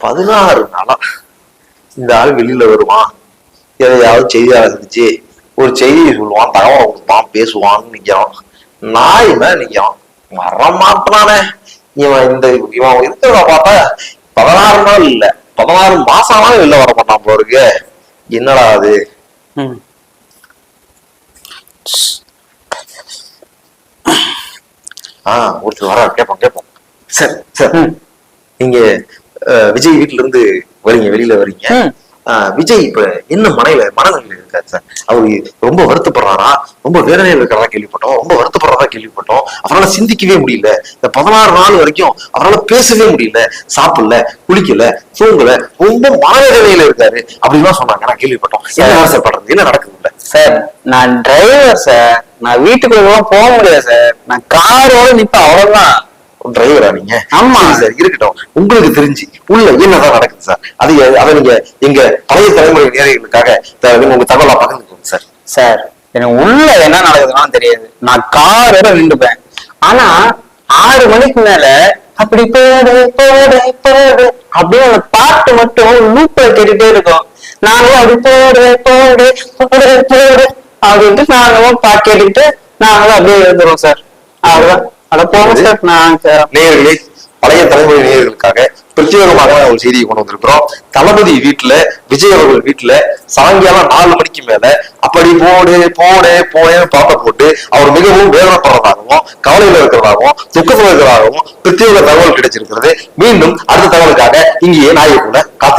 பதினாறு நாளா இந்த ஆள் வெளியில வருவான். எதையாவது செய்தியாக இருந்துச்சு ஒரு செய்தியை சொல்லுவான் தகவல் கொடுப்பான் பேசுவான்னு நிக்கிறான். நாய் மேல நிக்கிறான். வரமாட்டானே இவன் இந்த இவன் இருக்கிறத பார்த்தா பதினாறு நாள் இல்ல. பதினாறு மாசமா வெளில வர மாட்டான் போருக்கு என்னடா அது. ஆஹ் ஒருத்தர் வர கேட்போம் கேட்போம் சார் சார். நீங்க விஜய் வீட்டுல இருந்து வரீங்க வெளியில வரீங்க. விஜய் இப்ப என்ன மனையில மனநிலையில இருக்காரு சார். அவரு ரொம்ப வருத்தப்படுறாரா? ரொம்ப வேதனையில இருக்கிறதா கேள்விப்பட்டோம். ரொம்ப வருத்தப்படுறதா கேள்விப்பட்டோம். அவரால சிந்திக்கவே முடியல. இந்த பதினாறு நாள் வரைக்கும் அவரால பேசவே முடியல. சாப்பிடல குளிக்கல தூங்கல ரொம்ப மனவேதனையில இருக்காரு. அப்படின்லாம் சொன்னாங்க. நான் கேள்விப்பட்டோம். என்ன சார். பண்றது? என்ன நடக்குது சார் நான் டிரைவர் சார். நான் வீட்டுக்குள்ள போக முடியாது சார். நான் காரோட நிப்பேன். அவ்வளவுதான். டிரைவரா நீங்க? ஆமா. சரி இருக்கட்டும். உங்களுக்கு தெரிஞ்சு உள்ள என்னதான் நடக்குது சார்? அது அதை நீங்க எங்க பழைய தலைமுறை நீங்க உங்க தகவலா பகிர்ந்துக்கோங்க சார். சார் எனக்கு உள்ள என்ன நடக்குதுன்னு தெரியாது. நான் காரோட நின்றுப்பேன் ஆனா ஆறு மணிக்கு மேல அப்படி போடு போடு போடு அப்படின்னு அந்த பாட்டு மட்டும் லூப்ல கேட்டுட்டே இருக்கும். நாங்களும் அப்படி போடு போடு போடு போடு அப்படின்ட்டு நாங்களும் பாட்டு கேட்டுக்கிட்டு நாங்களும் அப்படியே எழுந்துருவோம் சார். அவ்வளவுதான். நேயர்களே பழைய தலைமுறை நேயர்களுக்காக பிரத்யேகமாக ஒரு செய்தியை கொண்டு வந்திருக்கிறோம். தளபதி வீட்டுல விஜய் அவர்கள் வீட்டுல சாயங்காலம் நாலு மணிக்கு மேல அப்படி போடு போடு போடேன்னு பாட்டை போட்டு அவர் மிகவும் வேதனைப்படுறதாகவும் கவலையில இருக்கிறதாகவும் துக்கத்துல இருக்கிறதாகவும் பிரத்யேக தகவல் கிடைச்சிருக்கிறது. மீண்டும் அடுத்த தகவலுக்காக இங்கேயே நாயக்குள்ள காத்து